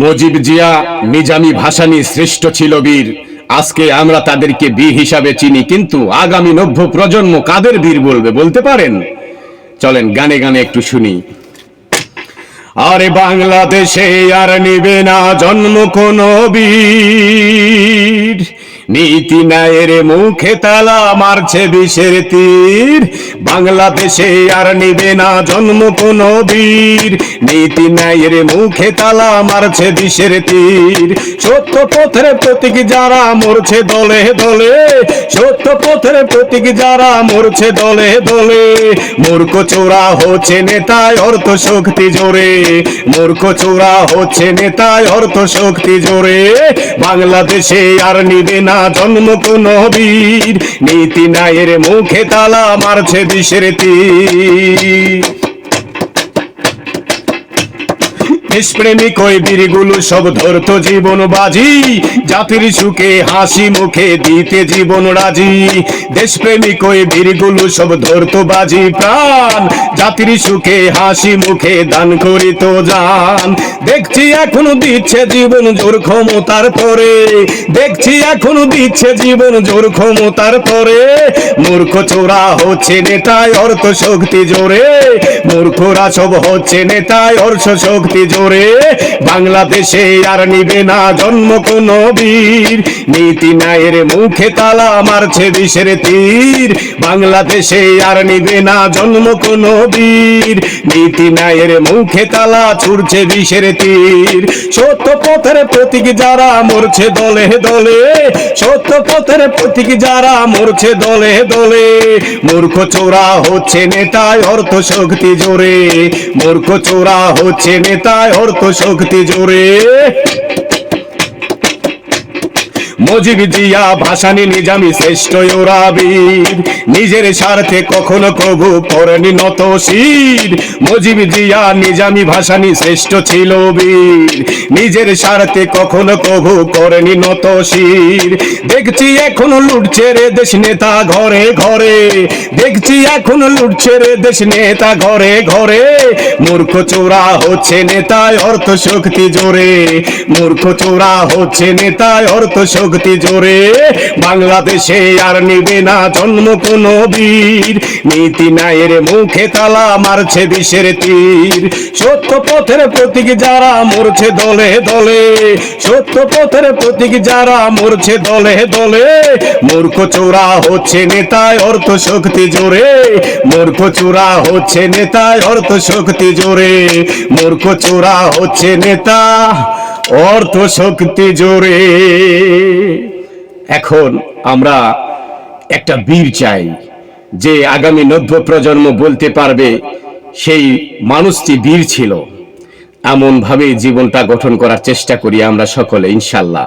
মুজিব জিয়া নিজামি ভাসানি শ্রেষ্ঠ ছিল বীর। আজকে আমরা তাদেরকে বীর হিসাবে চিনি, কিন্তু আগামী নব্য প্রজন্ম কাদের বীর বলবে বলতে পারেন? চলেন গানে গানে একটু শুনি। আরে বাংলাদেশে আর নিবে না জন্ম কোনো বীর। নীতি ন্যায়ের মুখে তালা মারছে বিষের তীর। বাংলাদেশে আর নিবে না জন্ম কোন বীর। নীতি ন্যায়ের মুখে তালা মারছে বিষের তীর। সত্য পথের প্রতীক যারা মরছে দলে দলে। সত্য পথের প্রতীক যারা মরছে দলে দলে। মূর্খ চোরা হচ্ছে নেতায় অর্থ শক্তি জোরে। মূর্খ চোরা হচ্ছে নেতায় অর্থ শক্তি জোরে। বাংলাদেশে আর নিবে না জন্ম কোন বীর নীতি নায়ের মুখে তালা মারছে দিশের তীর। দেশপ্রেমিক ওই বীরগুলো সব ধরত জীবন বাজি? জাতির সুখে হাসি মুখে দিতে জীবন রাজি। দেশপ্রেমিক ওই বীরগুলো সব ধরত বাজি প্রাণ? জাতির সুখে হাসি মুখে দান করিত যান দেখছি এখনও দিচ্ছে জীবন জোর ক্ষমতার পরে। দেখছি এখনও দিচ্ছে জীবন জোর ক্ষমতার পরে। মূর্খ চোরা হচ্ছে নেতায় অর্থ শক্তি জোরে। মূর্খরা সব হচ্ছে নেতায় অর্থ শক্তি জোরে। বাংলাদেশে আর নিবে না জন্ম কোন বীর। নীতি ন্যায়ের মুখে তালা মারছে বিষের তীর। বাংলাদেশে আর নিবে না জন্ম কোন বীর। নীতি ন্যায়ের মুখে তালা ছুড়ছে বিষের তীর। সত্য পথের প্রতীক যারা মরছে দলে দলে, সত্য পথের প্রতীক যারা মরছে দলে দলে। মূর্খ চোরা হচ্ছে নেতায় অর্থ শক্তি জোরে, মূর্খ চোরা হচ্ছে নেতায় অর্থ শক্তি জোরে মজিব জিয়া ভাসানি নিজামি শ্রেষ্ঠ ওরা বীর নিজের স্বার্থে কখনো কবু করেনি নত শির মজিব জিয়া নিজামি ভাসানি শ্রেষ্ঠ ছিল বীর নিজের স্বার্থে কখনো কবু করেনি নত শির দেখছি এখনও লুটছে রে দেশ নেতা ঘরে ঘরে। দেখছি এখনও লুটছে রে দেশ নেতা ঘরে ঘরে। মূর্খ চোরা হচ্ছে নেতায় অর্থ শক্তি জোরে। মূর্খ চোরা হচ্ছে নেতায় অর্থ শক্তি জোরে, বাংলাদেশে আর নিবে না জন্ম কোন বীর। নীতি ন্যায়ের মুখে তালা মারছে বিষের তীর। সত্য পথের প্রতীক যারা মরছে দলে দলে, সত্য পথের প্রতীক যারা মরছে দলে দলে। মূর্খ চোরা হচ্ছে নেতায় অর্থ শক্তি জোরে, মূর্খ চোরা হচ্ছে নেতায় অর্থ শক্তি জোরে। মূর্খ চোরা হচ্ছে নেতা অর্থ শক্তি জোরে। এখন আমরা একটা বীর চাই, যে আগামী নব্য প্রজন্ম বলতে পারবে সেই মানুষটি বীর ছিল। এমন ভাবে জীবনটা গঠন করার চেষ্টা করি আমরা সকলে, ইনশাল্লাহ।